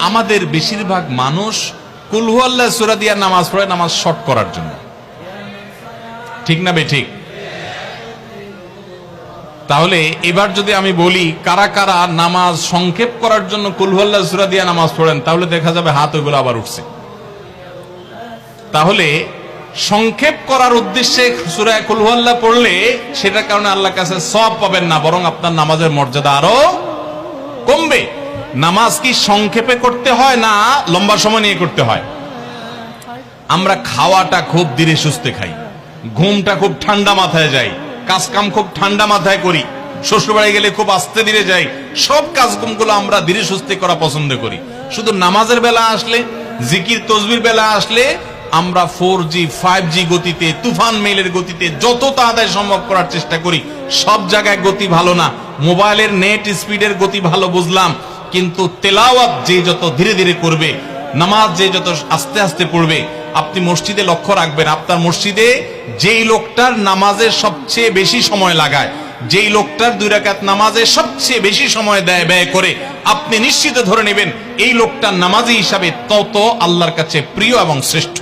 আমাদের বেশিরভাগ মানুষ কুলহুয়াল্লা সুরা দিয়া নামাজ পড়ে নামাজ শর্ট করার জন্য। ঠিক না বে ঠিক? তাহলে এবার যদি আমি বলি, কারা কারা নামাজ সংক্ষেপ করার জন্য কুলহুয়াল্লা সুরা দিয়া নামাজ পড়েন, তাহলে দেখা যাবে হাত ওইগুলো আবার উঠছে। তাহলে সংক্ষেপ করার উদ্দেশ্যে সুরা কুলহু পড়লে সেটার কারণে আল্লাহর কাছে সব পাবেন না, বরং আপনার নামাজের মর্যাদা আরও কমবে। নামাজ কি সংক্ষেপে করতে হয় না লম্বা সময় নিয়ে করতে হয়? আমরা খাওয়াটা খুব ধীরে সুস্থে খাই, ঘুমটা খুব ঠান্ডা মাথায় যাই কাজ কাম খুব ঠান্ডা মাথায় করি, শ্বশুরবাড়ি গেলে খুব আস্তে ধীরে যাই, সব কাজকর্মগুলো আমরা ধীরে সুস্থে করা পছন্দ করি। শুধু নামাজের বেলা আসলে, জিকির, তসবির বেলা আসলে আমরা ফোর জি ফাইভ জি গতিতে, তুফান মেইলের গতিতে যত তাড়াতাড়ি সম্ভব করার চেষ্টা করি। সব জায়গায় গতি ভালো না। মোবাইলের নেট স্পিডের গতি ভালো বুঝলাম। কিন্তু তেলাওয়াত যে যত ধীরে ধীরে করবে, নামাজ যে যত আস্তে আস্তে পড়বে, আপনি মসজিদে লক্ষ্য রাখবেন, আপনার মসজিদে যেই লোকটার নামাজে সবচেয়ে বেশি সময় লাগায়, যেই লোকটার দুই রাকাত নামাজে সবচেয়ে বেশি সময় দেয়, ব্যয় করে, আপনি নিশ্চিত ধরে নেবেন, এই লোকটার নামাজি হিসাবে তত আল্লাহর কাছে প্রিয় এবং শ্রেষ্ঠ।